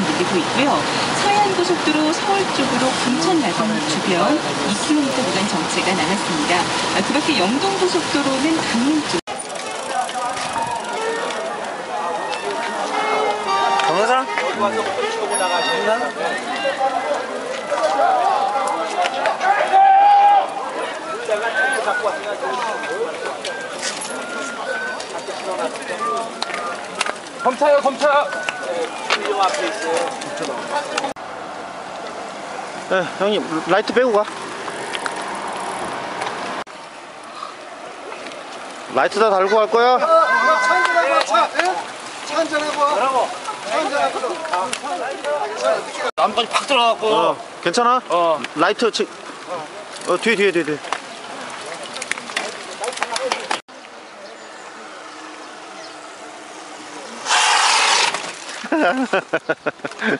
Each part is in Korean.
밀리고 있고요. 서해안고속도로 서울 쪽으로 금천 나선 주변 2km 구간 정체가 나갔습니다. 아, 그 밖에 영동고속도로는 강릉 쪽 동영상? 검차요 검차 네, 형님 라이트 빼고 가. 라이트 다 달고 갈 거야? 차 한잔하고 와, 차. 예? 차 한잔하고 와. 뭐라고? 차 한잔하고 나뭇가지 팍 들어가고 어, 괜찮아? 어. 라이트 치... 어, 뒤에 뒤에 뒤에 뒤에. 哈哈哈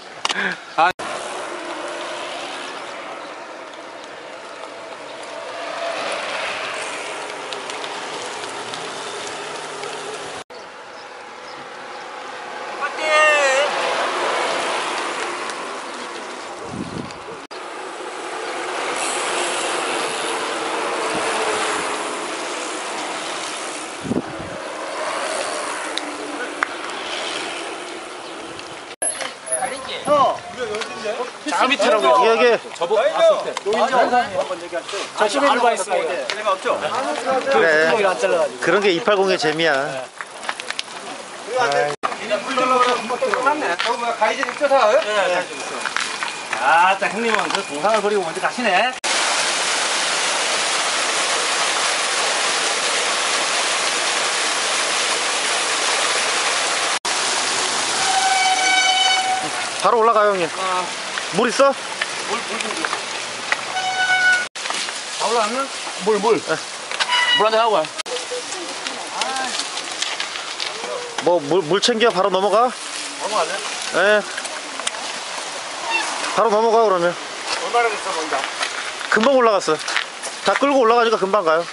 哈 저 밑이라고 여기. 저쪽에 누가 있어요. 그래. 그런 게 280의 재미야. 가이드 있죠, 다? 아따 형님은 그 동상을 버리고 먼저 가시네 바로 올라가요, 형님. 물 있어? 다 올라왔나? 물물 물 한잔 하고 와 뭐, 물, 물 챙겨 바로 넘어가? 넘어갈래? 예. 바로 넘어가, 그러면. 얼마나 비싸 먼저 금방 올라갔어. 다 끌고 올라가니까 금방 가요.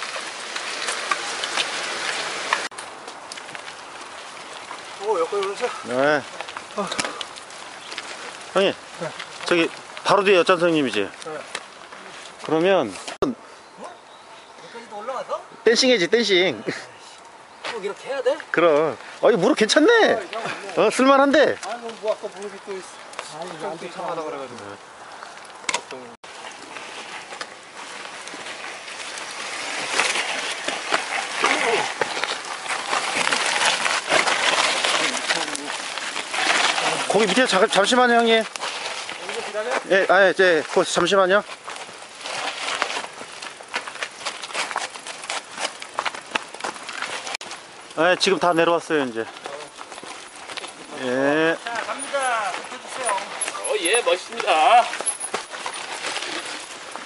오, 여기 오세요. 네. 형님, 저기 바로 뒤에 여짠 선생님이지? 그러면 올라가서? 댄싱해지 댄싱. 꼭 이렇게 해야 돼? 그럼. 어, 이 무릎 괜찮네. 어, 쓸만한데. 아, 너무 뭐 아까 무릎이 또 있어. 아니, 안 좋다하다 그래가지고. 거기 밑에 자, 잠시만요, 형님. 예, 아, 예, 예, 거 잠시만요. 예, 지금 다 내려왔어요, 이제. 예. 자 갑니다 해주세요 어예 멋있습니다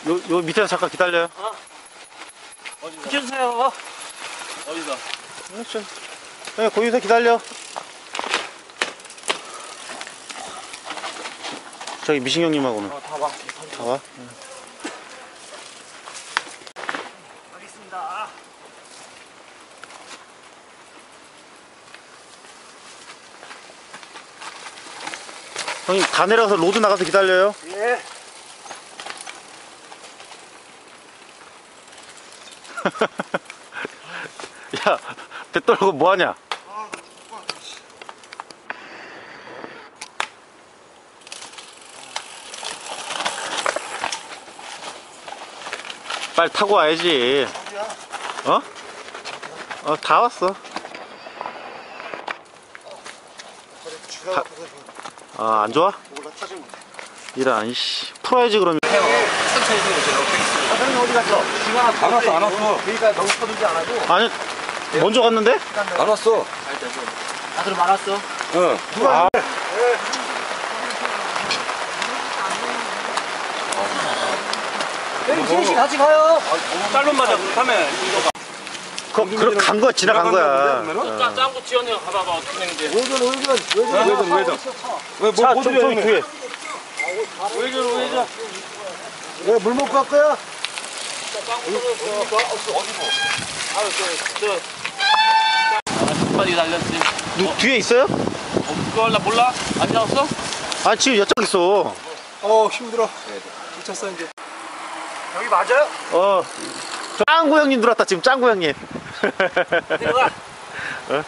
요, 요 밑에서 잠깐 기다려요. 비켜주세요 어디서? 그렇죠. 예, 거기서 기다려. 저기 미신 형님하고는. 어, 다 와. 다 와. 알겠습니다 형님 다 내려가서 로드 나가서 기다려요. 예. 야, 배 떨고 뭐 하냐? 빨리 타고 와야지. 어? 어, 다 왔어. 아파서 아, 안 좋아? 이런, 이씨. 풀어야지, 그러면. 사장님 어디 갔어? 안 왔어 안 왔어 그러니까 너무 서두지 않아도. 아니, 먼저 갔는데? 안 왔어 아, 그럼 알았어. 응 아, 여기 셋이 같이 가요. 딸론 맞아 그렇다면 그, 그, 간 거야, 지나간 거야. 짜, 짱구 지원이가 가봐봐 어떻게 되는지 외전, 외전, 외전. 외전, 외전. 왜, 차, 좀, 저기 뒤에. 왜저 왜저 왜, 물 먹고 갈 거야? 빨리 달렸지 누, 뒤에 있어요? 어, 그걸 나 몰라? 안 잡았어? 아 지금 여쪽 있어 어 힘들어 미쳤어 이제 여기 맞아요? 어 짱구 형님 들어왔다 지금 짱구 형님 내려가. 어?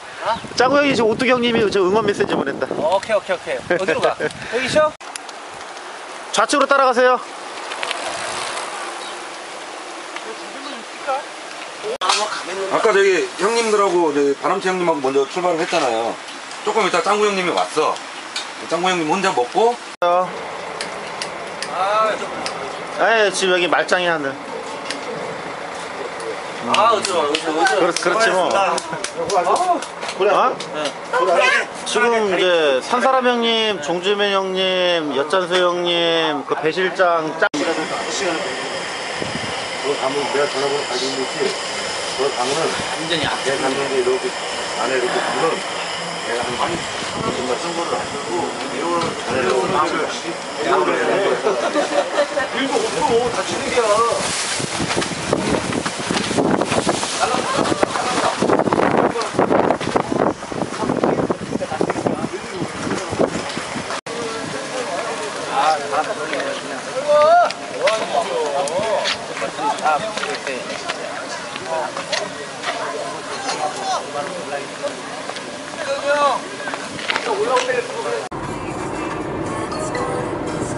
짱구 형이 지금 오뚜기 형님이 저 응원 메시지 보냈다 오케이, 오케이, 오케이. 어디로 가? 여기 쉬어? 좌측으로 따라가세요 아까 저기 형님들하고 저기 바람채 형님하고 먼저 출발을 했잖아요. 조금 이따 짱구 형님이 왔어. 짱구 형님 혼자 먹고 아, 저, 에 지금 여기 말짱이 하늘 아, 와, 어디로, 어디로. 그렇, 그렇지 뭐 어? 지금 이제 산사람 형님, 종주면 형님, 엿잔수 형님, 그 배실장 짱너 가면 내가 전화번호 가지고 있지. 너 가면은 완전히 악. 내가 갔는데 이렇게 안에 이렇게 가면은 내가 한 많이 정말 쓴 거를 안 들고 이렇게 마음을 마음을 해야 돼. 일도 없어 다 진행이야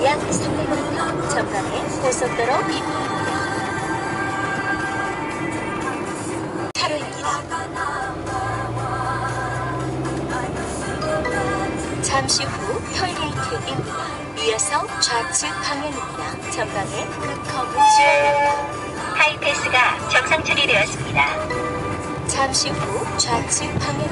약 300m 전방에 고속도로. 차로입니다. 잠시 후 톨게이트입니다. 이어서 좌측 방향입니다. 전방에 급커브 지역입니다. 하이패스가 정상 처리되었습니다. 잠시 후 좌측 방향